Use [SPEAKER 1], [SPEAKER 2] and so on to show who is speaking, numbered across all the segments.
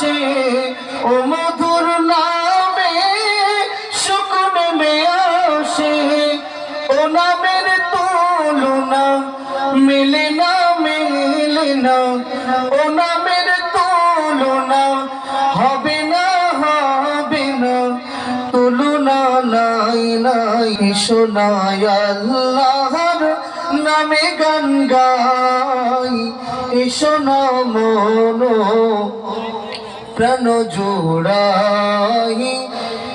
[SPEAKER 1] আসে। ও মধুর নামে শুকুন মে আসে ও নামের তুলনা মিলে না মিলে না। ও নামের তুলনা হবে না হবে না। তুলনা নাই নাই, শোনায় আল্লাহর নামে গান গাই। এসো মনো প্রাণ জোড়াই,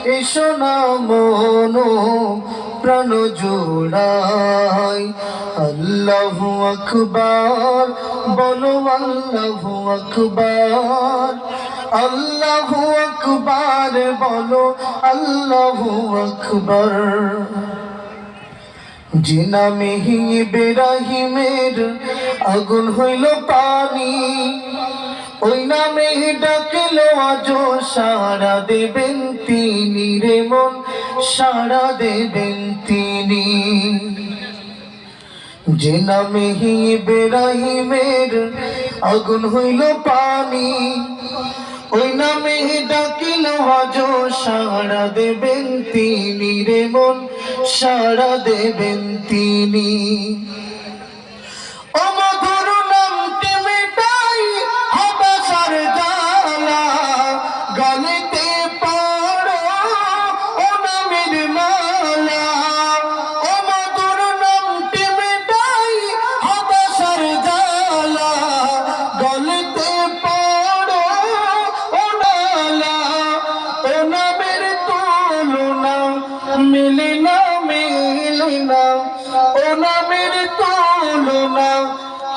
[SPEAKER 1] এসো না মনো, প্রাণ জোড়াই। আল্লাহ আকবার, বলো আল্লাহ আকবার। আল্লাহু আকবার, বলো আল্লাহু আকবার। যে নামে বেরাহিমের আগুন হইল পানি ওই নামে ডাকল আজ সারা দেবেন তিনি রে মন সারা দেবেন তিনি। যে নামে হি বেরাহিমের আগুন হইল পানি, ওই নামে ডাকিল আজ সারা দেবেন তিনি রে মন সারা দেবেন তিনি। মিলে না মিলে না ও নামের তুলনা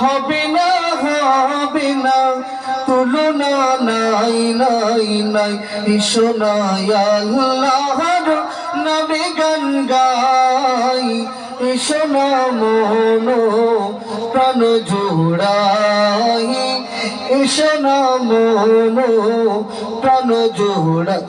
[SPEAKER 1] হবে না হবে না। তুলনা নাই নাই নাই শোনাই আল্লাহর নবী গান গাই। শোনা প্রাণ জোড়াই। শোনা প্রাণ জোড়াই।